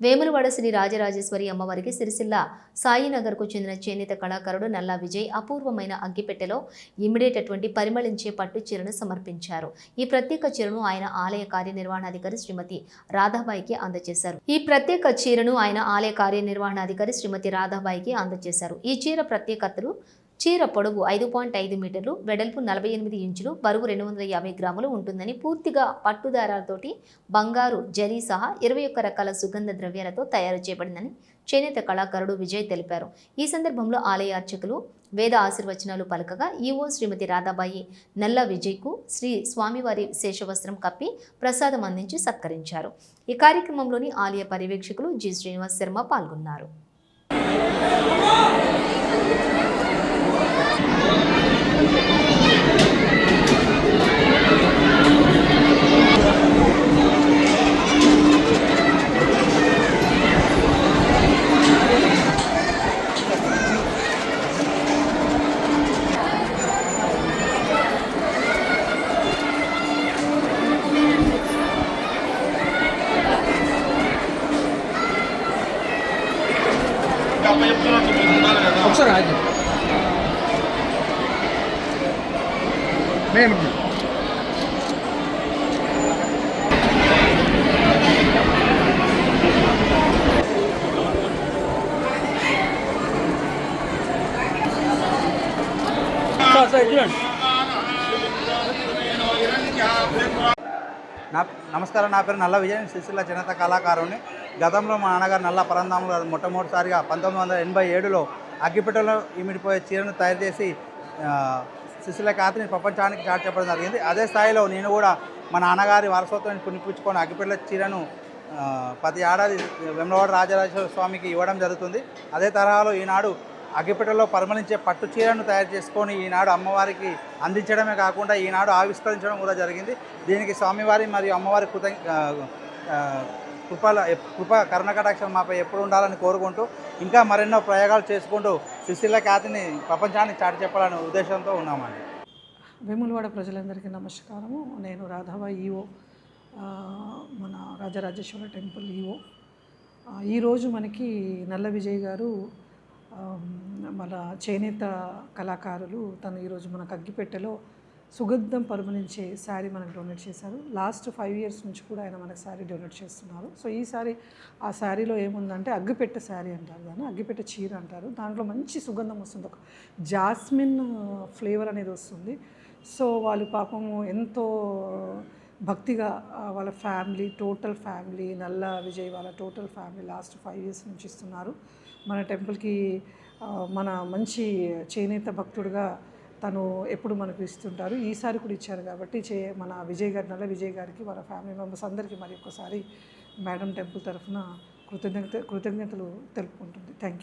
వేములవాడ శ్రీ రాజరాజేశ్వరి అమ్మవారికి సిరిసిల్ల సాయినగర్కు చెందిన చేనేత కళాకారుడు నల్లా విజయ్ అపూర్వమైన అగ్గిపెట్టెలో ఇమిడేటటువంటి పరిమళించే పట్టు చీరను సమర్పించారు. ఈ ప్రత్యేక చీరను ఆయన ఆలయ కార్యనిర్వహణాధికారి శ్రీమతి రాధాబాయికి అందజేశారు. ఈ ప్రత్యేక చీరను ఆయన ఆలయ కార్యనిర్వహణాధికారి శ్రీమతి రాధాబాయికి అందజేశారు. ఈ చీర ప్రత్యేకతలు చీర పొడవు ఐదు పాయింట్ ఐదు మీటర్లు వెడల్పు నలభై ఎనిమిది ఇంచులు బరువు రెండు వందల యాభై గ్రాములు ఉంటుందని పూర్తిగా పట్టుదారాలతోటి బంగారు జరీ సహా ఇరవై ఒక్క రకాల సుగంధ ద్రవ్యాలతో తయారు చేయబడిందని చేనేత కళాకారుడు విజయ్ తెలిపారు. ఈ సందర్భంలో ఆలయ అర్చకులు వేద ఆశీర్వచనాలు పలకగా ఈవో శ్రీమతి రాధాబాయి నల్ల విజయ్కు శ్రీ స్వామివారి శేషవస్త్రం కప్పి ప్రసాదం అందించి సత్కరించారు. ఈ కార్యక్రమంలోని ఆలయ పర్యవేక్షకులు జి శ్రీనివాస్ శర్మ పాల్గొన్నారు. ఒకసారి ఆగి నేను సార్ సార్ చూడండి నా నమస్కారం నా పేరు నల్ల విజయన్ సిరిసిల్ల జనత కళాకారుని. గతంలో మా నాన్నగారు నల్ల పరంధాములు మొట్టమొదటిసారిగా పంతొమ్మిది వందల ఎనభై ఏడులో అగ్గిపెట్టెలో ఇమిడిపోయే చీరను తయారు చేసి ఆ, సిరిసిల్ల ప్రపంచానికి చాటు చెప్పడం జరిగింది. అదే స్థాయిలో నేను కూడా మా నాన్నగారి వారసత్వాన్ని పునిపించుకొని అగ్గిపెట్టెల చీరను ప్రతి ఏడాది వెమ్లవాడ రాజరాజేశ్వర స్వామికి ఇవ్వడం జరుగుతుంది. అదే తరహాలో ఈనాడు అగ్గిపెట్టలో పరిమళించే పట్టు చీరను తయారు చేసుకొని ఈనాడు అమ్మవారికి అందించడమే కాకుండా ఈనాడు ఆవిష్కరించడం కూడా జరిగింది. దీనికి స్వామివారి మరియు అమ్మవారి కృత కృపల కృప కర్ణకటాక్షం మాపై ఎప్పుడు ఉండాలని కోరుకుంటూ ఇంకా మరెన్నో ప్రయోగాలు చేసుకుంటూ సుశీల ఖ్యాతిని ప్రపంచానికి చాటి చెప్పాలనే ఉద్దేశంతో ఉన్నామండి. వేములవాడ ప్రజలందరికీ నమస్కారము. నేను రాధవ ఈఓ మన రాజరాజేశ్వర టెంపుల్ ఈఓ ఈరోజు మనకి నల్ల విజయ్ గారు మన చేనేత కళాకారులు తను ఈరోజు మనకు అగ్గిపెట్టెలో సుగంధం పరిమళించే శారీ మనకు డొనేట్ చేశారు. లాస్ట్ ఫైవ్ ఇయర్స్ నుంచి కూడా ఆయన మనకు శారీ డొనేట్ చేస్తున్నారు. సో ఈ ఆ శారీలో ఏముందంటే అగ్గిపెట్టె శారీ అంటారు దాన్ని. అగ్గిపెట్టె చీర అంటారు. దాంట్లో మంచి సుగంధం వస్తుంది. ఒక జాస్మిన్ ఫ్లేవర్ అనేది వస్తుంది. సో వాళ్ళు పాపము ఎంతో భక్తిగా వాళ్ళ ఫ్యామిలీ టోటల్ ఫ్యామిలీ నల్ల విజయ్ వాళ్ళ total family last five years నుంచి ఇస్తున్నారు. మన టెంపుల్కి మన మంచి చేనేత భక్తుడుగా తను ఎప్పుడు మనకు ఇస్తుంటారు. ఈసారి కూడా ఇచ్చారు కాబట్టి చే మన విజయ్ గారి నల్ల విజయ్ గారికి వాళ్ళ ఫ్యామిలీ మెంబర్స్ అందరికీ మరి ఒక్కసారి మేడం టెంపుల్ తరఫున కృతజ్ఞత కృతజ్ఞతలు తెలుపుకుంటుంది. Thank you